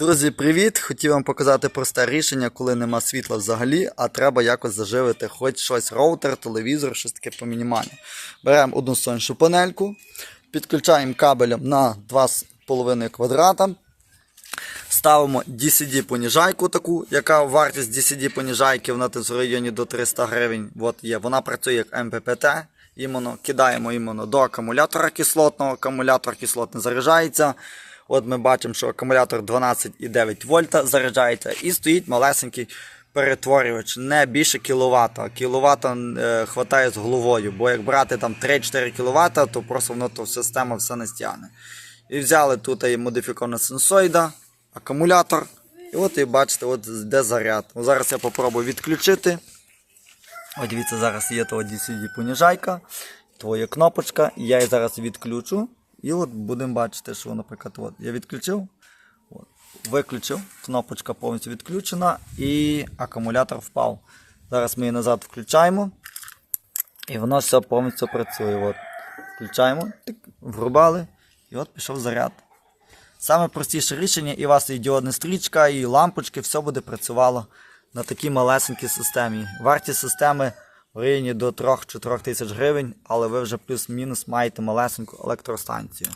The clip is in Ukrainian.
Друзі, привіт! Хотів вам показати просте рішення, коли нема світла взагалі, а треба якось заживити хоч щось, роутер, телевізор, щось таке по мінімальному. Беремо одну сонячну панельку, підключаємо кабелем на 2,5 квадрата. Ставимо DCD поніжайку таку, яка вартість DCD поніжайки вона в районі до 300 гривень. От є. Вона працює як МППТ. Іменно, кидаємо іменно до акумулятора кислотного. Акумулятор кислотний заряджається. От ми бачимо, що акумулятор 12,9 вольта заряджається і стоїть малесенький перетворювач, не більше кіловата. Кіловата е, хватає з головою, бо як брати там 3-4 кВт, то просто воно то система все не стягне. І взяли тут і модифікована синусоїда, акумулятор. І от і бачите, от де заряд. От зараз я попробую відключити. От дивіться, зараз є того DCD поніжайка, твоя кнопочка. Я її зараз відключу. І от будемо бачити, що, наприклад, от я відключив. От, виключив, кнопочка повністю відключена і акумулятор впав. Зараз ми її назад включаємо. І воно все повністю працює. От. Включаємо, тик, врубали, і от пішов заряд. Саме простіше рішення, і у вас і діодна стрічка, і лампочки, все буде працювало на такій малесенькій системі. Вартість системи в районі до 3-4 тисяч гривень, але ви вже плюс-мінус маєте малесеньку електростанцію.